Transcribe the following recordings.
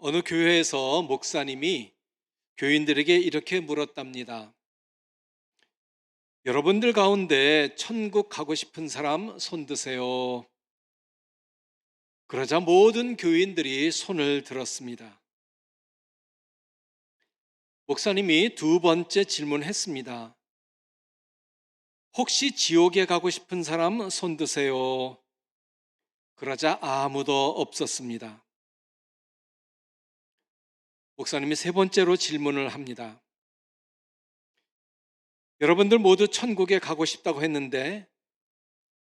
어느 교회에서 목사님이 교인들에게 이렇게 물었답니다. 여러분들 가운데 천국 가고 싶은 사람 손 드세요. 그러자 모든 교인들이 손을 들었습니다. 목사님이 두 번째 질문했습니다. 혹시 지옥에 가고 싶은 사람 손 드세요. 그러자 아무도 없었습니다. 목사님이 세 번째로 질문을 합니다. 여러분들 모두 천국에 가고 싶다고 했는데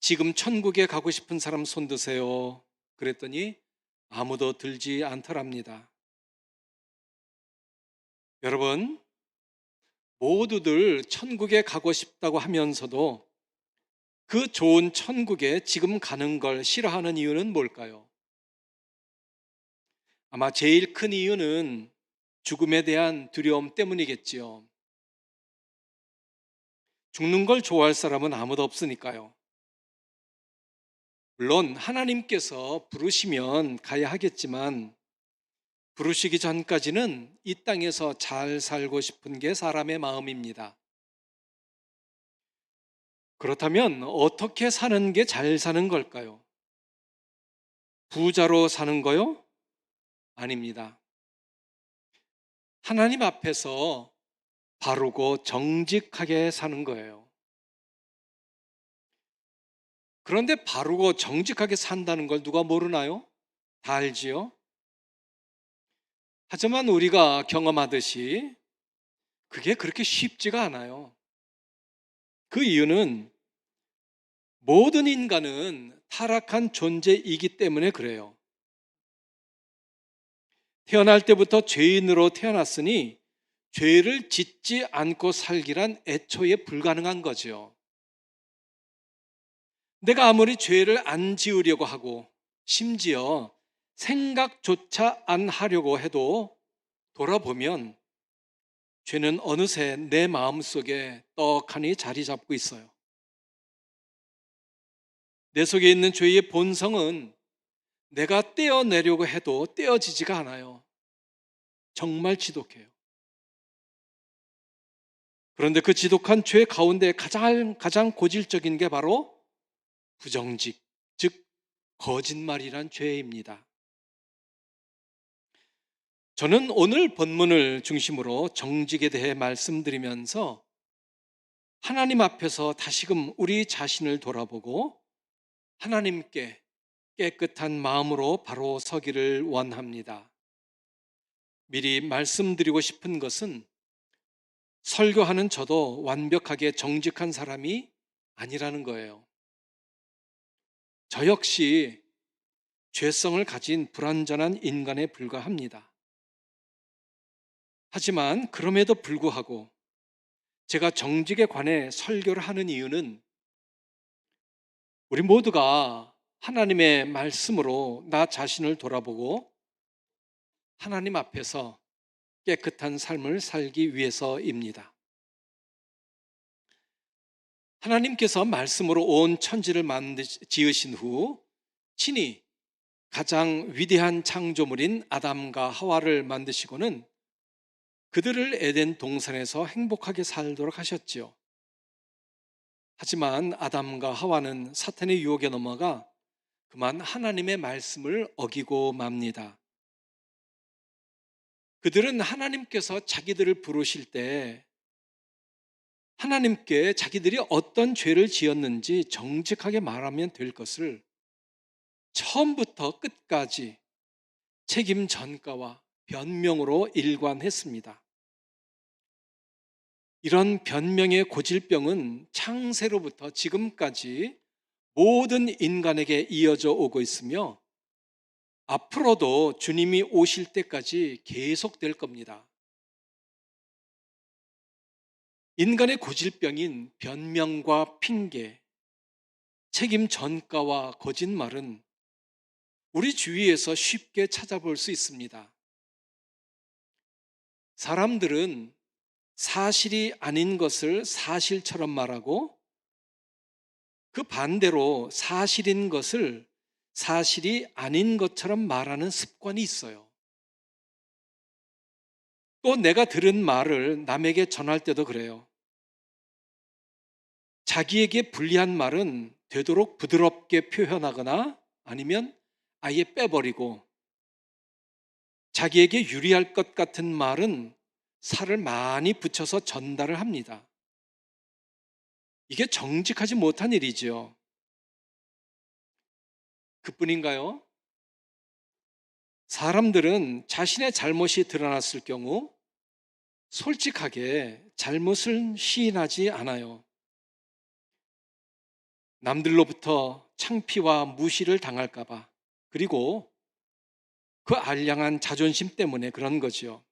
지금 천국에 가고 싶은 사람 손 드세요. 그랬더니 아무도 들지 않더랍니다. 여러분, 모두들 천국에 가고 싶다고 하면서도 그 좋은 천국에 지금 가는 걸 싫어하는 이유는 뭘까요? 아마 제일 큰 이유는 죽음에 대한 두려움 때문이겠지요. 죽는 걸 좋아할 사람은 아무도 없으니까요. 물론 하나님께서 부르시면 가야 하겠지만 부르시기 전까지는 이 땅에서 잘 살고 싶은 게 사람의 마음입니다. 그렇다면 어떻게 사는 게 잘 사는 걸까요? 부자로 사는 거요? 아닙니다. 하나님 앞에서 바르고 정직하게 사는 거예요. 그런데 바르고 정직하게 산다는 걸 누가 모르나요? 다 알지요? 하지만 우리가 경험하듯이 그게 그렇게 쉽지가 않아요. 그 이유는 모든 인간은 타락한 존재이기 때문에 그래요. 태어날 때부터 죄인으로 태어났으니 죄를 짓지 않고 살기란 애초에 불가능한 거죠. 내가 아무리 죄를 안 지으려고 하고 심지어 생각조차 안 하려고 해도 돌아보면 죄는 어느새 내 마음 속에 떡하니 자리 잡고 있어요. 내 속에 있는 죄의 본성은 내가 떼어내려고 해도 떼어지지가 않아요. 정말 지독해요. 그런데 그 지독한 죄 가운데 가장, 가장 고질적인 게 바로 부정직, 즉, 거짓말이란 죄입니다. 저는 오늘 본문을 중심으로 정직에 대해 말씀드리면서 하나님 앞에서 다시금 우리 자신을 돌아보고 하나님께 깨끗한 마음으로 바로 서기를 원합니다. 미리 말씀드리고 싶은 것은 설교하는 저도 완벽하게 정직한 사람이 아니라는 거예요. 저 역시 죄성을 가진 불완전한 인간에 불과합니다. 하지만 그럼에도 불구하고 제가 정직에 관해 설교를 하는 이유는 우리 모두가 하나님의 말씀으로 나 자신을 돌아보고 하나님 앞에서 깨끗한 삶을 살기 위해서입니다. 하나님께서 말씀으로 온 천지를 지으신 후 친히 가장 위대한 창조물인 아담과 하와를 만드시고는 그들을 에덴 동산에서 행복하게 살도록 하셨지요. 하지만 아담과 하와는 사탄의 유혹에 넘어가 그만 하나님의 말씀을 어기고 맙니다. 그들은 하나님께서 자기들을 부르실 때 하나님께 자기들이 어떤 죄를 지었는지 정직하게 말하면 될 것을 처음부터 끝까지 책임 전가와 변명으로 일관했습니다. 이런 변명의 고질병은 창세로부터 지금까지 모든 인간에게 이어져 오고 있으며 앞으로도 주님이 오실 때까지 계속될 겁니다. 인간의 고질병인 변명과 핑계, 책임 전가와 거짓말은 우리 주위에서 쉽게 찾아볼 수 있습니다. 사람들은 사실이 아닌 것을 사실처럼 말하고 그 반대로 사실인 것을 사실이 아닌 것처럼 말하는 습관이 있어요. 또 내가 들은 말을 남에게 전할 때도 그래요. 자기에게 불리한 말은 되도록 부드럽게 표현하거나 아니면 아예 빼버리고 자기에게 유리할 것 같은 말은 살을 많이 붙여서 전달을 합니다. 이게 정직하지 못한 일이지요. 그뿐인가요? 사람들은 자신의 잘못이 드러났을 경우 솔직하게 잘못을 시인하지 않아요. 남들로부터 창피와 무시를 당할까봐 그리고 그 알량한 자존심 때문에 그런 거죠.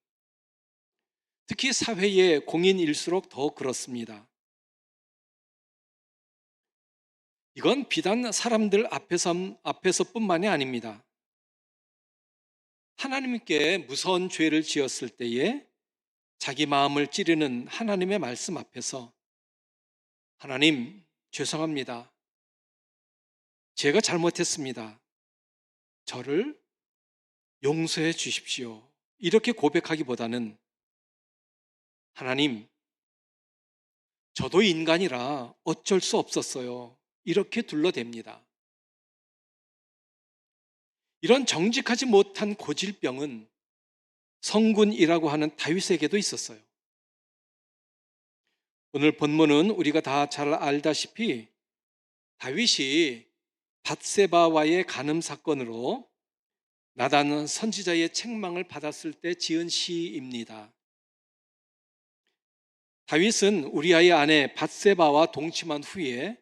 특히 사회의 공인일수록 더 그렇습니다. 이건 비단 사람들 앞에서, 앞에서뿐만이 아닙니다. 하나님께 무서운 죄를 지었을 때에 자기 마음을 찌르는 하나님의 말씀 앞에서 하나님, 죄송합니다. 제가 잘못했습니다. 저를 용서해 주십시오. 이렇게 고백하기보다는 하나님, 저도 인간이라 어쩔 수 없었어요. 이렇게 둘러댑니다. 이런 정직하지 못한 고질병은 성군이라고 하는 다윗에게도 있었어요. 오늘 본문은 우리가 다 잘 알다시피 다윗이 밧세바와의 간음 사건으로 나단 선지자의 책망을 받았을 때 지은 시입니다. 다윗은 우리아의 아내 밧세바와 동침한 후에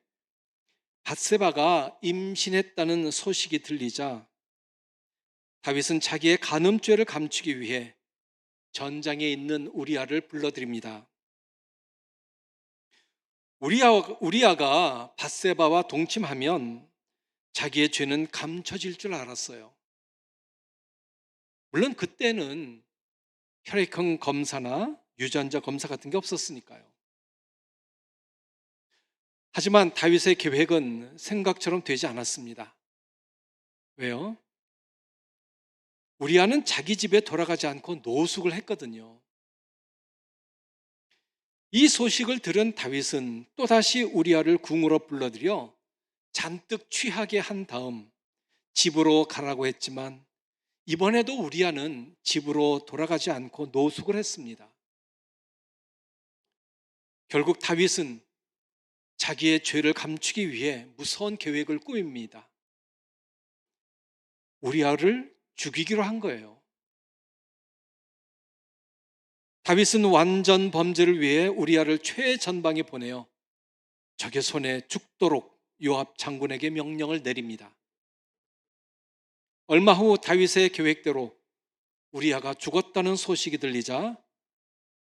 밧세바가 임신했다는 소식이 들리자 다윗은 자기의 간음죄를 감추기 위해 전장에 있는 우리아를 불러드립니다. 우리아, 우리아가 밧세바와 동침하면 자기의 죄는 감춰질 줄 알았어요. 물론 그때는 혈액형 검사나 유전자 검사 같은 게 없었으니까요. 하지만 다윗의 계획은 생각처럼 되지 않았습니다. 왜요? 우리아는 자기 집에 돌아가지 않고 노숙을 했거든요. 이 소식을 들은 다윗은 또다시 우리아를 궁으로 불러들여 잔뜩 취하게 한 다음 집으로 가라고 했지만 이번에도 우리아는 집으로 돌아가지 않고 노숙을 했습니다. 결국 다윗은 자기의 죄를 감추기 위해 무서운 계획을 꾸밉니다. 우리아를 죽이기로 한 거예요. 다윗은 완전 범죄를 위해 우리아를 최전방에 보내어 적의 손에 죽도록 요압 장군에게 명령을 내립니다. 얼마 후 다윗의 계획대로 우리아가 죽었다는 소식이 들리자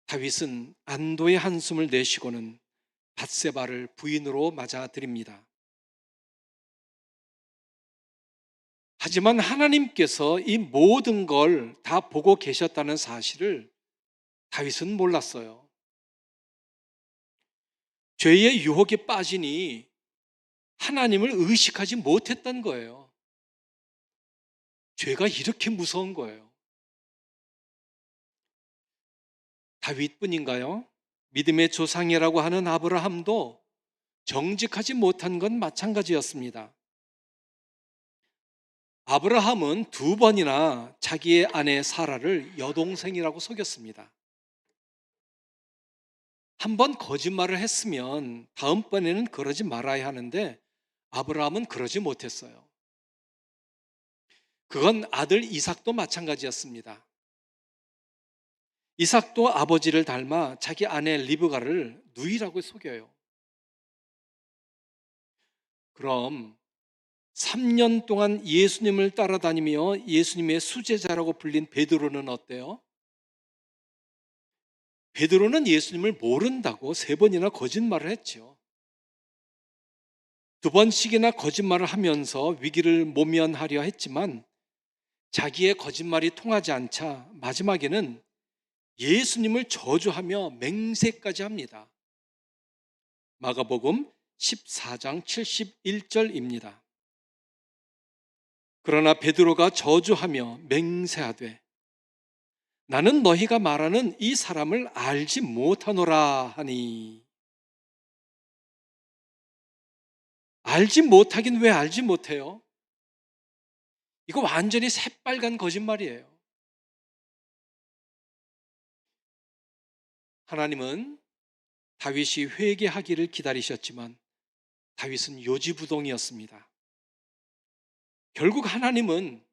다윗은 안도의 한숨을 내쉬고는 밧세바를 부인으로 맞아들입니다. 하지만 하나님께서 이 모든 걸 다 보고 계셨다는 사실을 다윗은 몰랐어요. 죄의 유혹에 빠지니 하나님을 의식하지 못했던 거예요. 죄가 이렇게 무서운 거예요. 다윗뿐인가요? 믿음의 조상이라고 하는 아브라함도 정직하지 못한 건 마찬가지였습니다. 아브라함은 두 번이나 자기의 아내 사라를 여동생이라고 속였습니다. 한 번 거짓말을 했으면 다음번에는 그러지 말아야 하는데 아브라함은 그러지 못했어요. 그건 아들 이삭도 마찬가지였습니다. 이삭도 아버지를 닮아 자기 아내 리브가를 누이라고 속여요. 그럼 3년 동안 예수님을 따라다니며 예수님의 수제자라고 불린 베드로는 어때요? 베드로는 예수님을 모른다고 세 번이나 거짓말을 했죠. 두 번씩이나 거짓말을 하면서 위기를 모면하려 했지만 자기의 거짓말이 통하지 않자 마지막에는 예수님을 저주하며 맹세까지 합니다. 마가복음 14장 71절입니다. 그러나 베드로가 저주하며 맹세하되 나는 너희가 말하는 이 사람을 알지 못하노라 하니 알지 못하긴 왜 알지 못해요? 이거 완전히 새빨간 거짓말이에요. 하나님은 다윗이 회개하기를 기다리셨지만 다윗은 요지부동이었습니다. 결국 하나님은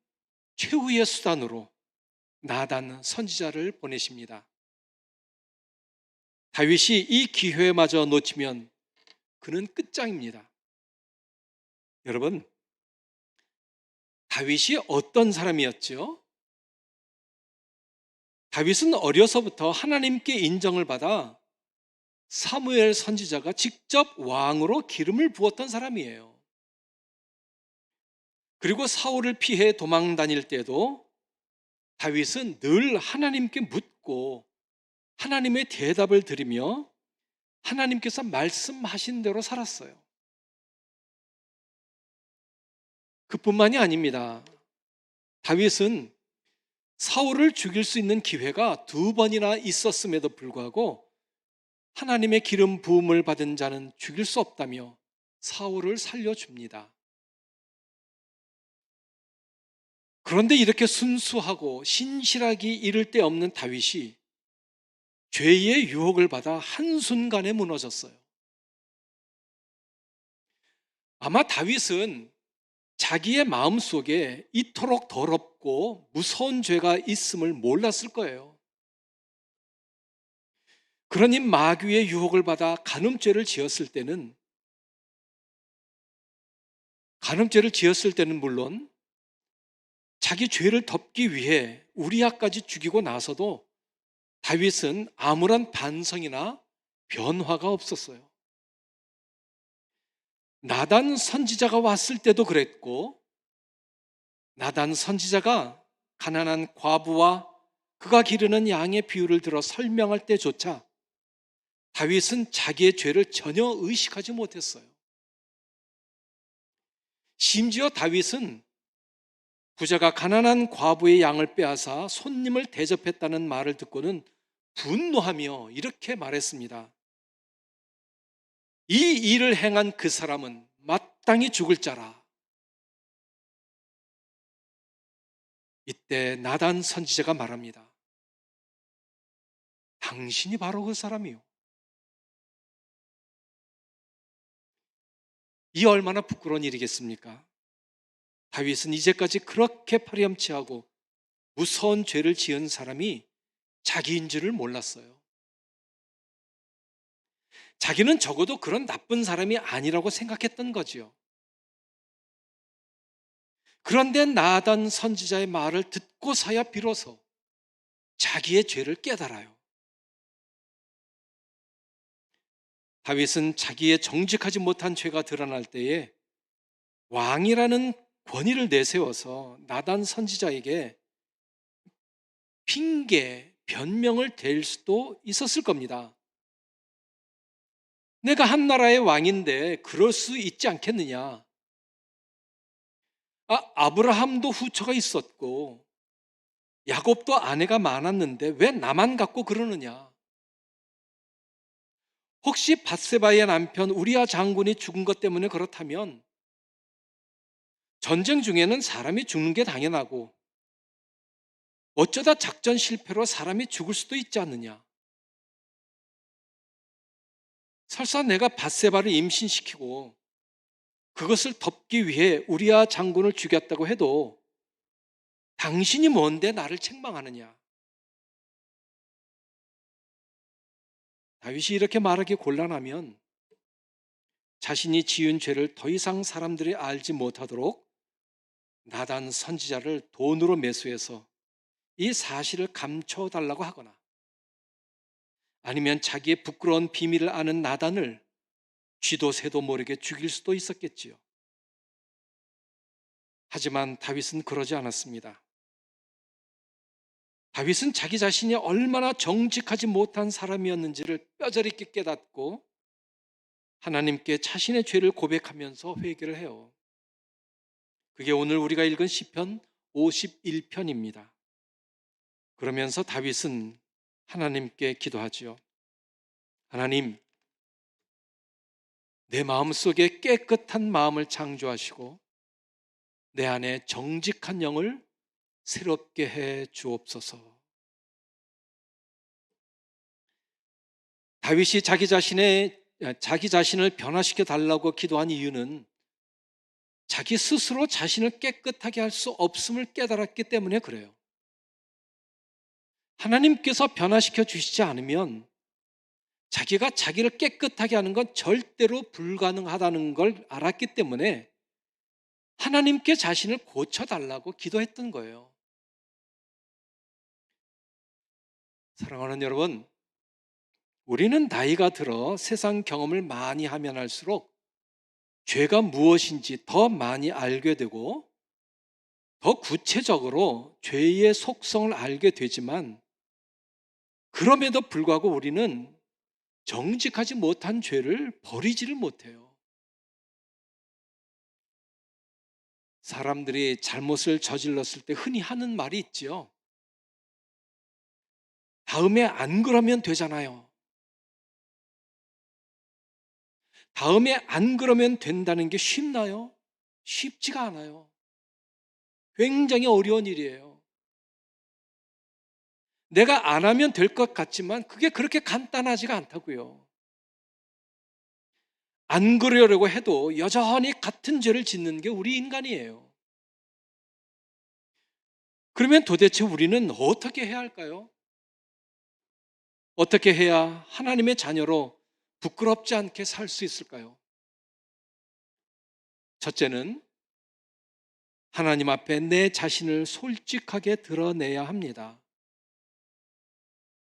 최후의 수단으로 나단 선지자를 보내십니다. 다윗이 이 기회마저 놓치면 그는 끝장입니다. 여러분, 다윗이 어떤 사람이었죠? 다윗은 어려서부터 하나님께 인정을 받아 사무엘 선지자가 직접 왕으로 기름을 부었던 사람이에요. 그리고 사울을 피해 도망 다닐 때도 다윗은 늘 하나님께 묻고 하나님의 대답을 드리며 하나님께서 말씀하신 대로 살았어요. 그뿐만이 아닙니다. 다윗은 사울을 죽일 수 있는 기회가 두 번이나 있었음에도 불구하고 하나님의 기름 부음을 받은 자는 죽일 수 없다며 사울을 살려줍니다. 그런데 이렇게 순수하고 신실하기 이를 데 없는 다윗이 죄의 유혹을 받아 한순간에 무너졌어요. 아마 다윗은 자기의 마음 속에 이토록 더럽고 무서운 죄가 있음을 몰랐을 거예요. 그러니 마귀의 유혹을 받아 간음죄를 지었을 때는 간음죄를 지었을 때는 물론 자기 죄를 덮기 위해 우리아까지 죽이고 나서도 다윗은 아무런 반성이나 변화가 없었어요. 나단 선지자가 왔을 때도 그랬고, 나단 선지자가 가난한 과부와 그가 기르는 양의 비유를 들어 설명할 때조차 다윗은 자기의 죄를 전혀 의식하지 못했어요. 심지어 다윗은 부자가 가난한 과부의 양을 빼앗아 손님을 대접했다는 말을 듣고는 분노하며 이렇게 말했습니다. 이 일을 행한 그 사람은 마땅히 죽을 자라. 이때 나단 선지자가 말합니다. 당신이 바로 그 사람이요. 이 얼마나 부끄러운 일이겠습니까? 다윗은 이제까지 그렇게 파렴치하고 무서운 죄를 지은 사람이 자기인 줄을 몰랐어요. 자기는 적어도 그런 나쁜 사람이 아니라고 생각했던 거지요. 그런데 나단 선지자의 말을 듣고서야 비로소 자기의 죄를 깨달아요. 다윗은 자기의 정직하지 못한 죄가 드러날 때에 왕이라는 권위를 내세워서 나단 선지자에게 핑계, 변명을 댈 수도 있었을 겁니다. 내가 한 나라의 왕인데 그럴 수 있지 않겠느냐? 아, 아브라함도 후처가 있었고 야곱도 아내가 많았는데 왜 나만 갖고 그러느냐? 혹시 바세바의 남편 우리아 장군이 죽은 것 때문에 그렇다면 전쟁 중에는 사람이 죽는 게 당연하고 어쩌다 작전 실패로 사람이 죽을 수도 있지 않느냐. 설사 내가 바세바를 임신시키고 그것을 덮기 위해 우리아 장군을 죽였다고 해도 당신이 뭔데 나를 책망하느냐. 다윗이 이렇게 말하기 곤란하면 자신이 지은 죄를 더 이상 사람들이 알지 못하도록 나단 선지자를 돈으로 매수해서 이 사실을 감춰달라고 하거나 아니면 자기의 부끄러운 비밀을 아는 나단을 쥐도 새도 모르게 죽일 수도 있었겠지요. 하지만 다윗은 그러지 않았습니다. 다윗은 자기 자신이 얼마나 정직하지 못한 사람이었는지를 뼈저리 깨닫고 하나님께 자신의 죄를 고백하면서 회개를 해요. 그게 오늘 우리가 읽은 시편 51편입니다. 그러면서 다윗은 하나님께 기도하지요. 하나님, 내 마음 속에 깨끗한 마음을 창조하시고 내 안에 정직한 영을 새롭게 해 주옵소서. 다윗이 자기 자신의 자기 자신을 변화시켜 달라고 기도한 이유는 자기 스스로 자신을 깨끗하게 할 수 없음을 깨달았기 때문에 그래요. 하나님께서 변화시켜 주시지 않으면 자기가 자기를 깨끗하게 하는 건 절대로 불가능하다는 걸 알았기 때문에 하나님께 자신을 고쳐달라고 기도했던 거예요. 사랑하는 여러분, 우리는 나이가 들어 세상 경험을 많이 하면 할수록 죄가 무엇인지 더 많이 알게 되고 더 구체적으로 죄의 속성을 알게 되지만 그럼에도 불구하고 우리는 정직하지 못한 죄를 버리지를 못해요. 사람들이 잘못을 저질렀을 때 흔히 하는 말이 있지요. 다음에 안 그러면 되잖아요. 다음에 안 그러면 된다는 게 쉽나요? 쉽지가 않아요. 굉장히 어려운 일이에요. 내가 안 하면 될 것 같지만 그게 그렇게 간단하지가 않다고요. 안 그러려고 해도 여전히 같은 죄를 짓는 게 우리 인간이에요. 그러면 도대체 우리는 어떻게 해야 할까요? 어떻게 해야 하나님의 자녀로 부끄럽지 않게 살 수 있을까요? 첫째는 하나님 앞에 내 자신을 솔직하게 드러내야 합니다.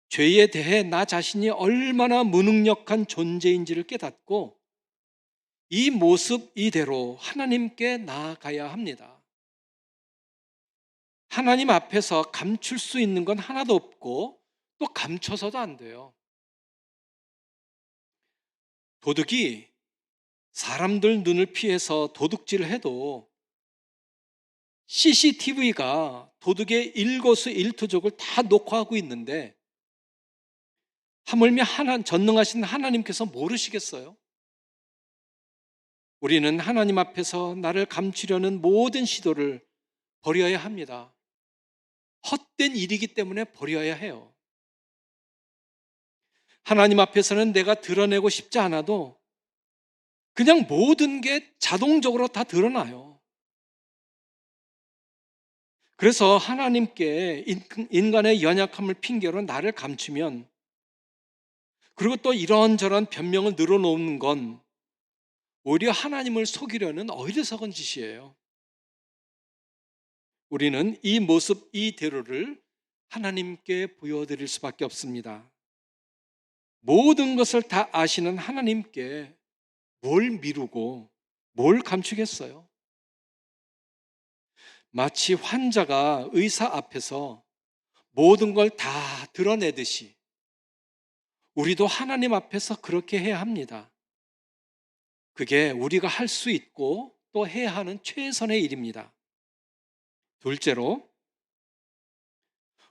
죄에 대해 나 자신이 얼마나 무능력한 존재인지를 깨닫고 이 모습 이대로 하나님께 나아가야 합니다. 하나님 앞에서 감출 수 있는 건 하나도 없고 또 감춰서도 안 돼요. 도둑이 사람들 눈을 피해서 도둑질을 해도 CCTV가 도둑의 일거수 일투족을 다 녹화하고 있는데 하물며 하나 전능하신 하나님께서 모르시겠어요? 우리는 하나님 앞에서 나를 감추려는 모든 시도를 버려야 합니다. 헛된 일이기 때문에 버려야 해요. 하나님 앞에서는 내가 드러내고 싶지 않아도 그냥 모든 게 자동적으로 다 드러나요. 그래서 하나님께 인간의 연약함을 핑계로 나를 감추면 그리고 또 이런저런 변명을 늘어놓는 건 오히려 하나님을 속이려는 어리석은 짓이에요. 우리는 이 모습 이대로를 하나님께 보여드릴 수밖에 없습니다. 모든 것을 다 아시는 하나님께 뭘 미루고 뭘 감추겠어요? 마치 환자가 의사 앞에서 모든 걸 다 드러내듯이 우리도 하나님 앞에서 그렇게 해야 합니다. 그게 우리가 할 수 있고 또 해야 하는 최선의 일입니다. 둘째로,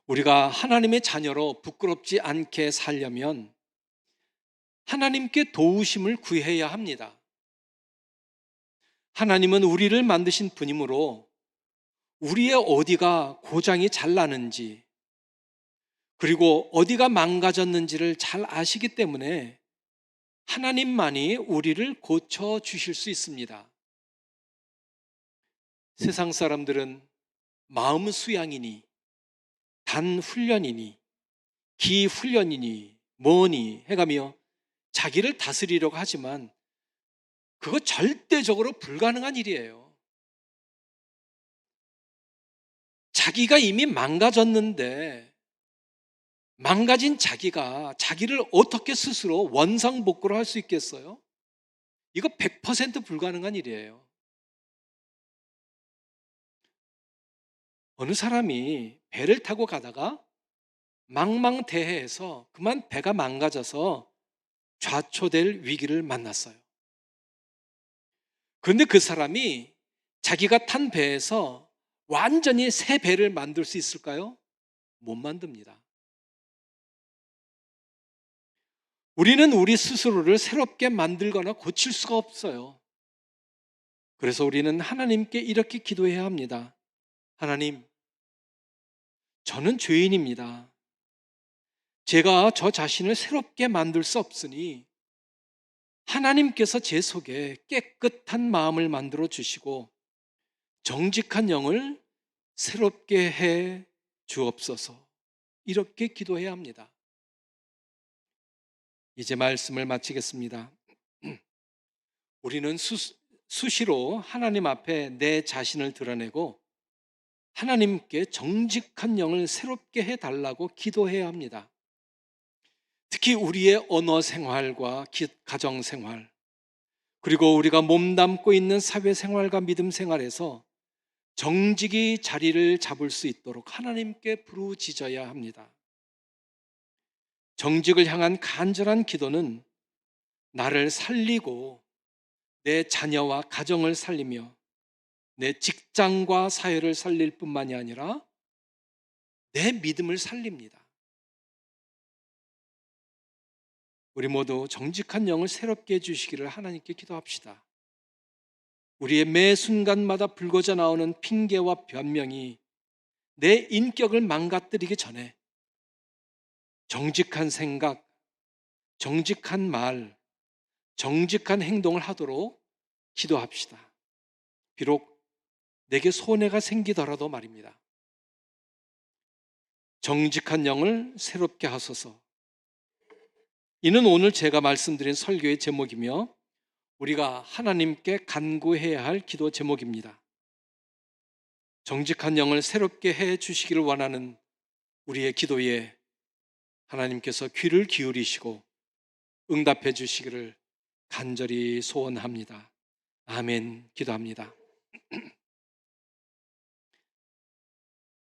우리가 하나님의 자녀로 부끄럽지 않게 살려면 하나님께 도우심을 구해야 합니다. 하나님은 우리를 만드신 분이므로 우리의 어디가 고장이 잘 나는지 그리고 어디가 망가졌는지를 잘 아시기 때문에 하나님만이 우리를 고쳐 주실 수 있습니다. 세상 사람들은 마음 수양이니 단 훈련이니 기 훈련이니 뭐니 해가며 자기를 다스리려고 하지만 그거 절대적으로 불가능한 일이에요. 자기가 이미 망가졌는데 망가진 자기가 자기를 어떻게 스스로 원상복구를 할 수 있겠어요? 이거 100% 불가능한 일이에요. 어느 사람이 배를 타고 가다가 망망대해에서 그만 배가 망가져서 좌초될 위기를 만났어요. 그런데 그 사람이 자기가 탄 배에서 완전히 새 배를 만들 수 있을까요? 못 만듭니다. 우리는 우리 스스로를 새롭게 만들거나 고칠 수가 없어요. 그래서 우리는 하나님께 이렇게 기도해야 합니다. 하나님, 저는 죄인입니다. 제가 저 자신을 새롭게 만들 수 없으니 하나님께서 제 속에 깨끗한 마음을 만들어 주시고 정직한 영을 새롭게 해 주옵소서. 이렇게 기도해야 합니다. 이제 말씀을 마치겠습니다. 우리는 수, 수시로 하나님 앞에 내 자신을 드러내고 하나님께 정직한 영을 새롭게 해 달라고 기도해야 합니다. 특히 우리의 언어 생활과 기- 가정 생활, 그리고 우리가 몸담고 있는 사회 생활과 믿음 생활에서 정직이 자리를 잡을 수 있도록 하나님께 부르짖어야 합니다. 정직을 향한 간절한 기도는 나를 살리고 내 자녀와 가정을 살리며 내 직장과 사회를 살릴 뿐만이 아니라 내 믿음을 살립니다. 우리 모두 정직한 영을 새롭게 해주시기를 하나님께 기도합시다. 우리의 매 순간마다 불거져 나오는 핑계와 변명이 내 인격을 망가뜨리기 전에 정직한 생각, 정직한 말, 정직한 행동을 하도록 기도합시다. 비록 내게 손해가 생기더라도 말입니다. 정직한 영을 새롭게 하소서. 이는 오늘 제가 말씀드린 설교의 제목이며 우리가 하나님께 간구해야 할 기도 제목입니다. 정직한 영을 새롭게 해 주시기를 원하는 우리의 기도에 하나님께서 귀를 기울이시고 응답해 주시기를 간절히 소원합니다. 아멘 기도합니다.